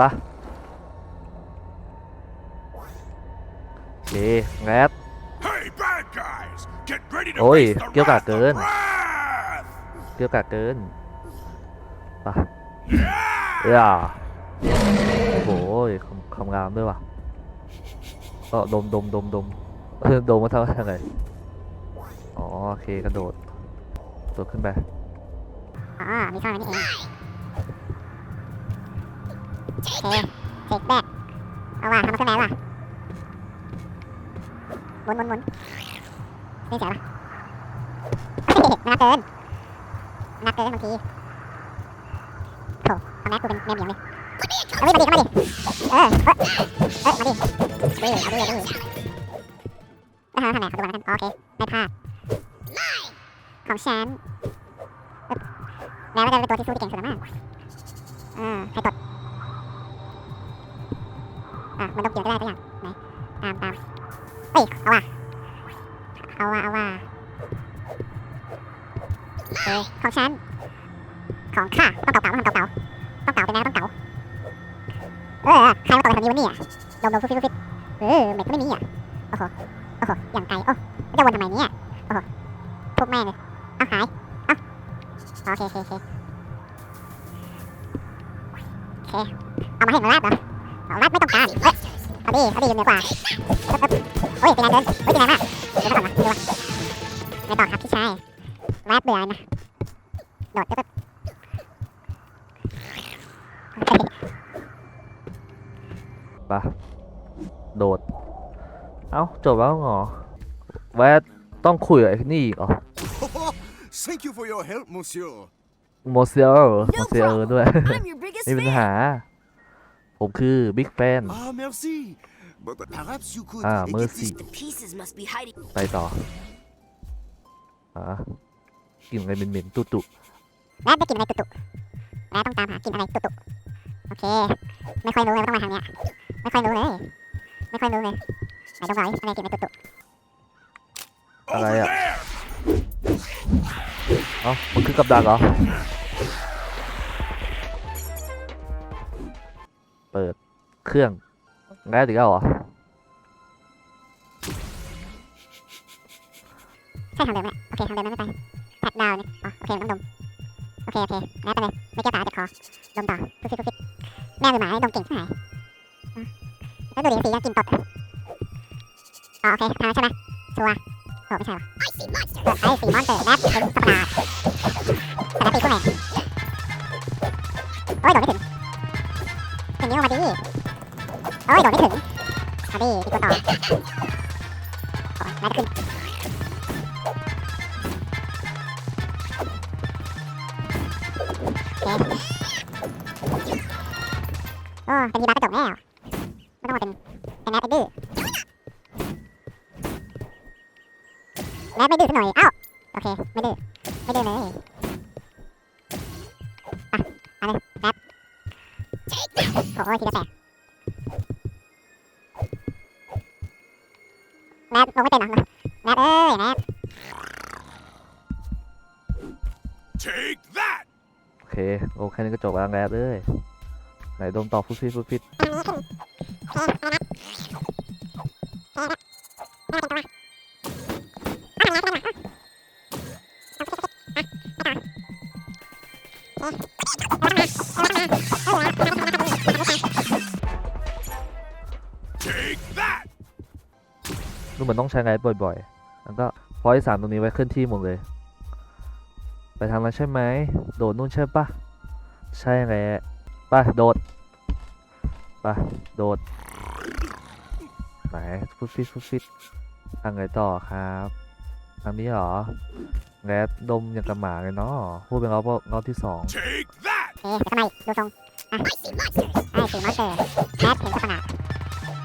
ปะโอเคแงบ Hey, bad guys! Get ready to Ôi, face the kêu cả wrath of cơn. Wrath! เกี่ยวกาเกินปะ Yeah! เอ้ยโอ้โหคำคำงามด้วยว่ะก็ดมดมดมดมเออดมมาเท่าไหร่อ๋อ โอเค กระโดดโดดขึ้นไป อ๋อ มีข้อนี้เองโอ เคเทคแบกเอาว่ะทำมาขึ้นแล้วว่ะหมุนหมุนหมุนนี่เสียป่ะเฮ้ยมันนักเกินมันนักเกินบางทีโถทำแม็กกูเป็นแมวเหมียวเลยเอาดิมาดิเข้ามาดิเออเออเออมาดิดิเอาดิเอาดิเอาดิแล้วทำไงขอดูก่อนแล้วกันโอเคไม่พลาดของฉันแล้วก็จะเป็นตัวที่สู้ที่เก่งสุดแล้วมั้งอ่าใครตด อะมันต้องเกี่ยวได้ตัวอย่างไหนตามตามเฮ้ยเอาว่ะเอาว่ะเอาว่ะเฮ้ยของฉันของข้าต้องเก่าๆต้องเก่าๆต้องเก่าเป็นไงต้องเก่าเออใครมาตดแบบนี้วะเนี่ยดมดมฟุ๊บฟิ๊บฟุ๊บฟิ๊บเออเม็ดก็ไม่มีอะโอ้โหโอ้โหอย่างไกลโอ้จะวนทำไมเนี่ย อาดิเอาดิเหนือกว่าเอ๊บเอ๊บโอ้ยเป็นไงเดินเฮ้ยเป็นไงมากเดี๋ยวก่อนนะดูว่าไม่ต่อครับพี่ชายลาดเบื่อนะโดดเอ๊บเอ๊บเฮ้ยปะโดด เอ้าจบแล้วเหรอแวดต้องคุยกับไอ้นี่อีกเหรอ Thank you for your help, monsieur. โมเซียลโมเซียลด้วย I'm your biggest ไม่มีปัญ fan. หา ผมคือบิ๊กแฟน Ah, merci. But perhaps you could Ah, get mercy. this The pieces must be hiding. ไปต่ออะกลิ่นอะไรเหม็นๆตุตุแล้วได้กลินอะไรตุตุแล้วต้องตามหากลินอะไรตุตุโอเค ไม่ค่อยรู้เลยว่าต้องมาทางเนี้ย ไม่ค่อยรู้เลย ไม่ค่อยรู้เลยไหนต้องบอกดิอะไรกลินอะไรตุตุ over Alright, yeah. there. เอ้ามันคือกับดักเหรอ เปิดเครื่อง ง่ายดีกแล้วเหรอใช่ทางเดิมไหมโอเคทางเดิมไม่ไปแท็กดาวน์เนี่ยอ๋อโอเคมันต้องดมโอเคโอเคแล้วไปเลยไม่เกี่ยวกับเจ็บคอดมต่อฟุ๊บฟิ๊บฟุ๊บฟิ๊บแม่หรือหมาให้ดมเก่งใช่ไหมอะแล้วดูดิสียังกินตดอ๋อโอเคทางนั้นใช่ไหมชัวร์โอ้ไม่ใช่หรอไอสีมอนสเตอร์ไอสีมอนสเตอร์แรปเป็นสัตว์ประหลาดแต่ละปีก็แม่โอ้ยโดดไม่ถึงอย่างนี้ลงมาดิ โอ้ยโดดไม่ถึงเอาดิตีตัวต่อโอ้ยน่าจะขึ้นโอเคโอ้เป็นยีราฟกระจกแน่เหรอไม่ต้องมาเป็นเป็นแรดเป็นดื้อแรดไม่ดื้อสักหน่อยเอ้าโอเคไม่ดื้อไม่ดื้อเลยอะอาเลยแรดโอ้ยทีละแตก แรดลงไม่เป็นเหรอแรดเอ้ยแรด Take that. โอเคโอเคนี่ก็จบแล้วแงบเลยไหนดมต่อฟุตฟิตฟุตฟิต ดูเหมือนต้องใช้ไงบ่อยๆ แล้วก็พอยสามตรงนี้ไว้เคลื่อนที่หมดเลย ไปทางนั้นใช่ไหม โดดนู่นใช่ปะใช่แหละไปโดดไปโดด ไหนฟุตฟิตฟุตฟิตทางไหนต่อครับ ทางนี้เหรอแงบดมอย่างกับหมาเลยเนาะพูดเป็นรอบรอบที่สอง Take that. โอเคเดี๋ยวก็มาอีกดูทรงอะไอสีมอนสเตอร์ไอสีมอนสเตอร์แรดเห็นสัตว์ประหลาด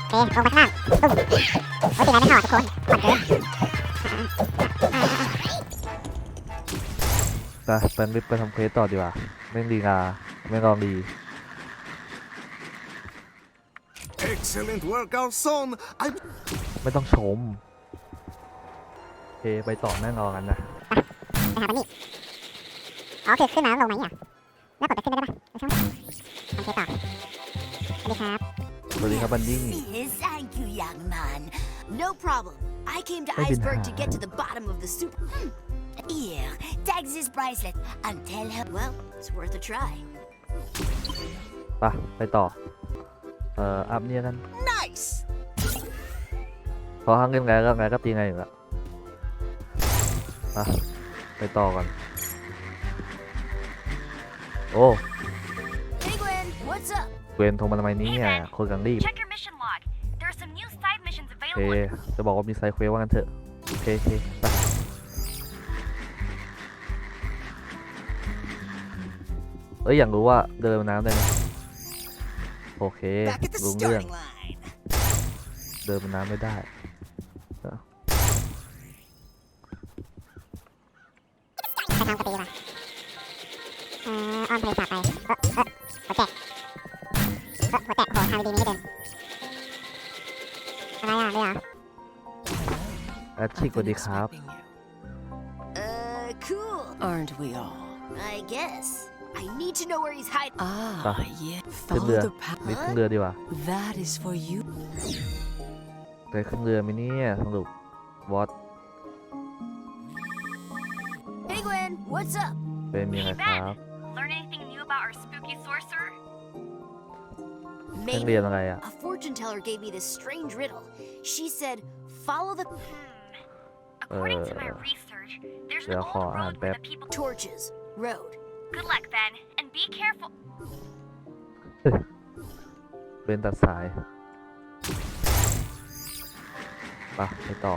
โอเคลงไปข้างล่างตุ้ม โอ้ยตีแรไม่เข้าทุกคนผ่อนเกินอะอะอะอะไปไปรีบไปทำเควสต่อดีกว่าไม่ดีงาไม่ลองดี Excellent work, our son. I ไม่ต้องชมโอเคไปต่อแม่งรอกันนะไปหาปะนี่อ๋อคือขึ้นมาแล้วลงไหมอะแล้วกดจะขึ้นได้ปะไม่ใช่ไหมโอเคต่อสวัสดีครับสวัสดีครับบันดี้ Yes, thank you, young man. No problem. I came to I've been Iceberg to hard. get to the bottom of the super. Hmm. Here, tag this bracelet and tell her. Well, it's worth a try. ไปไปต่อ เอ่อ อัพเนี่ยกัน Nice. พอห้างเล่นไงก็ไงก็ตีไงอยู่ละไปไปต่อก่อน โอ้ Hey, Gwen, what's up? เวนโทรมาทำไมเเนี่ยคนกำลังรีบ Check เค available. จะบอกว่ามีไซเควสว่างั้นเถอะ โอเคโอเคไปเอ้ย อยากรู้ว่าเดินบนน้ำได้ไหมโอเค Back at the รู้เรื่อง starting line. เดินบนน้ำไม่ได้ไปทางปกติดีกว่าเอ่ออ้อมทะเลสาบไป เออเออหัวแตกเออหัวแตกโหทางดีๆนี่ไม่เดิน อะไรอะเลยเหรอแอดชิกสวัสดีครับ Uh, cool. Aren't we all? I guess. I need to know where he's hiding. Ah, Ah. yeah. ขึ้น Follow เรือ the path. มีขึ้นเรือดีกว่า That is for you. ได้ขึ้นเรือไหมเนี่ยสรุปวอต Hey, Gwen, what's up? เป็นมีอะไรครับ Learn anything new about our spooky sorcerer? เพิ่ง Maybe. เรียนอะไรอะ A fortune teller gave me this strange riddle. She said, follow the Hmm. According to my Uh, research, there's an yeah, old hold on, road where Bep. the people. torches road. Good luck, Ben, and be careful. เป็นตัดสายไปไปต่อ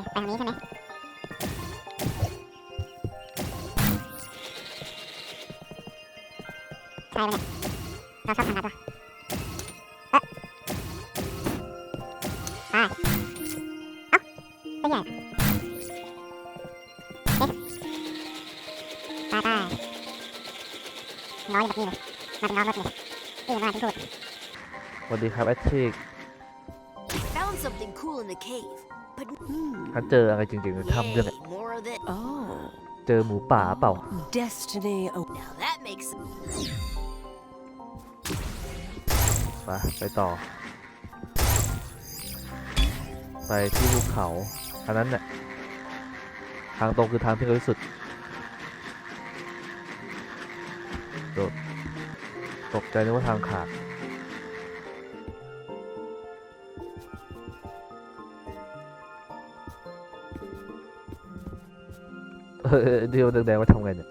ไปทางนี้ใช่ไหมใช่ปะเนี่ยเราชอบทางลัดวะเอ๊ะไปเอ้าไม่ใหญ่เอ๊ะไปไปน้อยแบบนี้เลยมาเป็นน้องรถเลยนี่มาที่พูดสวัสดีครับแอดชิก something cool in the cave. But hmm. ถ้าเจออะไรจริงๆในถ้ำเรื่อง Yay, more of it. Oh, เจอหมูป่าเปล่า destiny. Oh, Now that makes sense. ไปไปต่อ ไปที่ภูเขา อันนั้นเนี่ยทางตรงคือทางที่เร็วที่สุดโดดตกใจนึกว่าทางขาด เออเดี๋ยวแดงๆว่าทำไงเนี่ย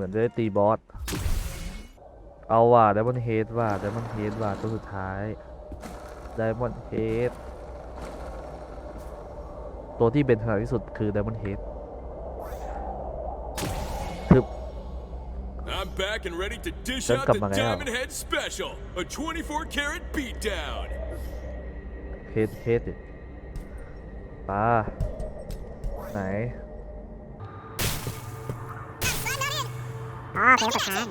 มือนจะได้ตีบอส เอาว่ะไดมอนเฮดว่ะไดมอนเฮดว่ะตัวสุดท้ายไดมอนเฮดตัวที่เป็นขนาดที่สุดคือไดมอนเฮดทึบ I'm back and ready to dish Saan out ka the mga yan? Diamond Head Special, a 24 karat beatdown. เฮดเฮดดิปาไหน อ๋อเคแล้วกดค้าง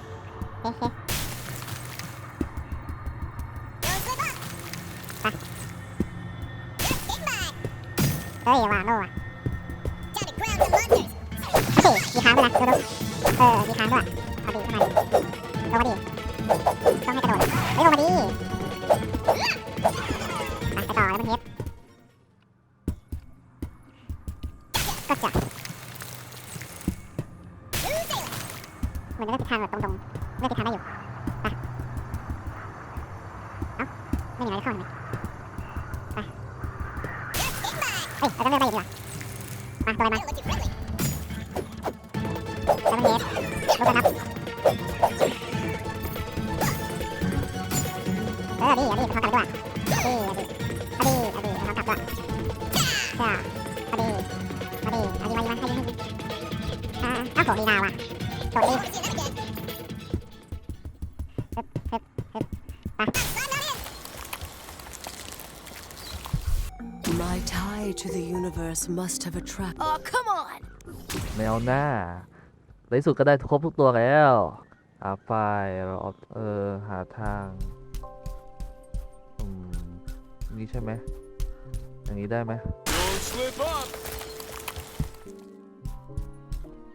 โอเคไปเฮ้ยว่าโน่อะเฮ้ยมีค้างด้วยนะดูดูเออมีค้างด้วยเอาดีขึ้นมาดิลงมาดิต้องให้กระโดดเฮ้ยลงมาดิ เฮ้ยเราจะเลือกได้อยู่ดีกว่ามาตัวอะไรมาแล้วมันเฮดลูกกันนับเออเอดิเอาดิไปพร้อมกันดีกว่าเอดิเอดิเอดิเอาดิพร้อมกลับด้วยใช่เอาดิเอดิเอดิมาดิมาให้ยิงให้ยิงอ่าเอ้าโหมีดาว่ะโดดดิ the universe must have attracted. Oh, come on! แมวหน้าในที่สุดก็ได้ครบทุกตัวแล้วหาไฟล์รอเออหาทางอืมนี่ใช่ไหมอย่างนี้ได้ไหม Don't slip up.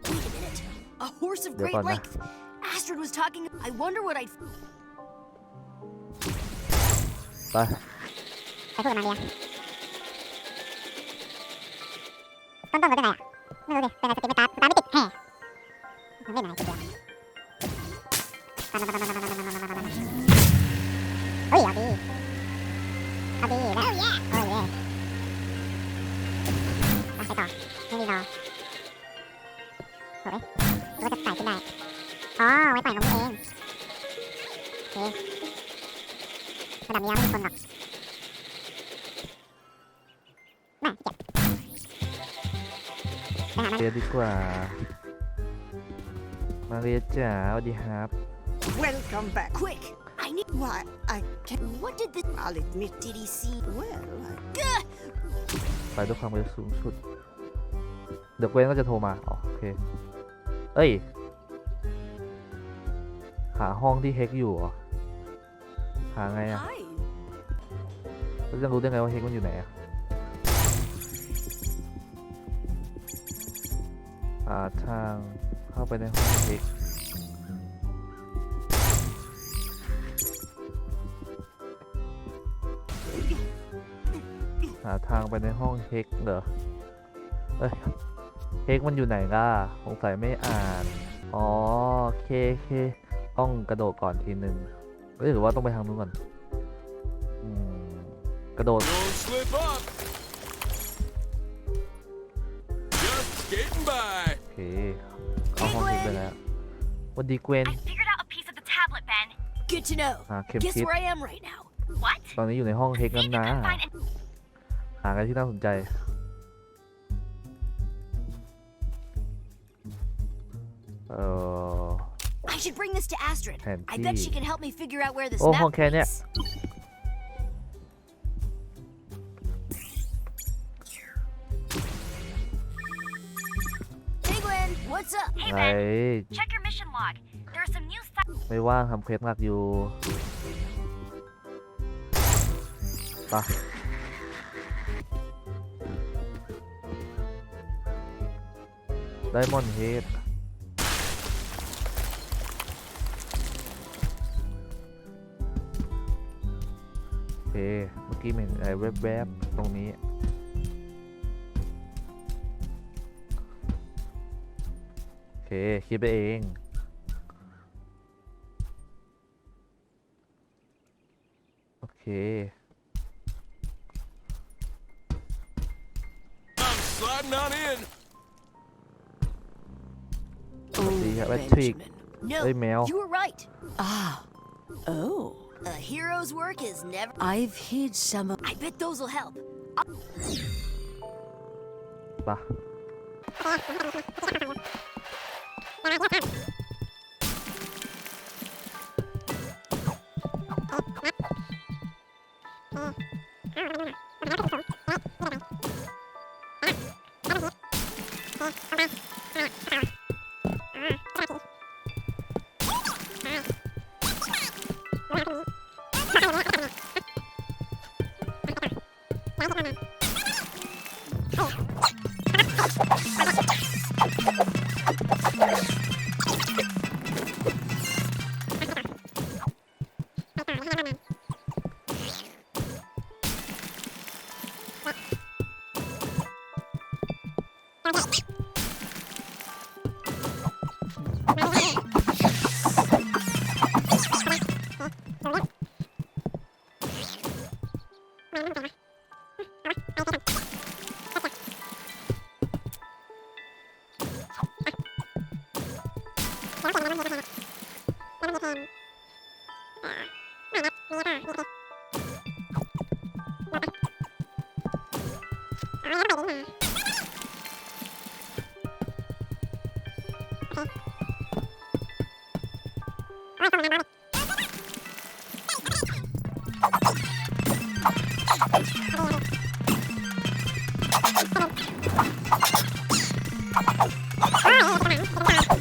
Wait a minute. A horse of Được great rồi nè. length. Astrid was talking. I wonder what I'd. ไปไปพูดกับมันเดีย ต้นต้นรถยังไงอะไม่รู้ดิเป็นอะไรสติไม่ตัดตาไม่ติดแฮ่มัไม่ไหนทีเดียวเฮ้ยเอาดีเอาดีนะโอ้ยโอ้ย่มาใส่ต่อไม่มีรอโอ้ยรู้จะใส่ขึ้นได้อ๋อไว้ปล่อยลมเองโอเคระดับนี้ไม่มีคนหรอก เรียนดีกว่า มาเรียนจ๋าสวัสดีครับ Welcome back. Quick! I need. Why, I can. What did this? I'll admit, Did he see? well, I, ไปด้วยความเร็วสูงสุด เดี๋ยวเกวนก็จะโทรมาอ๋อโอเค เอ้ย หาห้องที่เฮกอยู่เหรอ หาไงอะ Hi. แล้วจะรู้ได้ไงว่าเฮกมันอยู่ไหนอะ ทางเข้าไปในห้องเฮกหาทางไปในห้องเฮกเหรอ เอ้ยเฮกมันอยู่ไหนล่ะสงสัยไม่อ่าน อ๋อโอเคโอเคต้องกระโดดก่อนทีหนึ่งเอ้ยหรือว่าต้องไปทางนู้นก่อนกระโดด Just skating by. โอเค เข้าห้องเฮกไปแล้วสวันดีเกวน I figured out a piece of the tablet, Ben. Good to know. หาเข็ม Guess ทิศ where I am right now. What? ตอนนี้อยู่ในห้องเฮก See นั้ if น you นะ can find an หาอะไรที่น่าสนใจ เออ I should bring this to Astrid. I bet she Handy. can help me figure out where this Oh, map okay, yeah. leads. Penguin, What's up? Hey, ไง Ben. Check your mission log. There are some new stuff. ไม่ว่างทำเควสหนักอยู่ไปะไดมอนเฮดโอเค เมื่อกี้เห็นอะไรแวบๆ ตรงนี้ ค คิดไปเอง โอเค I'm sliding on in. สวัสดี ครับแบทริก Benjamin. เอ้ย No, แมว you were right. Ah. Oh. A hero's work is never. I've hid some of. I bet those will help. ปะ when I walk out. Benim de var. Oh,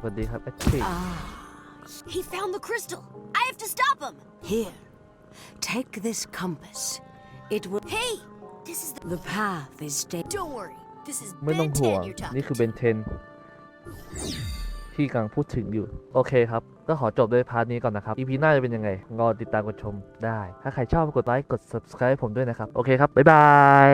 สวัสดีครับแบทริก Ah. He found the crystal. I have to stop him. Here. Take this compass. It will. Hey, this is the. The path is dead. Don't worry. This is ไม่ต้อง Ben ห่วง 10 you're นี่ talking คือเบ to. นเทน ที่กำลังพูดถึงอยู่ โอเคครับ ก็ขอจบด้วยพาร์ทนี้ก่อนนะครับ EP หน้าจะเป็นยังไง รอติดตามกดชมได้ ถ้าใครชอบกดไลค์ กด subscribe ให้ผมด้วยนะครับ โอเคครับ บ๊ายบาย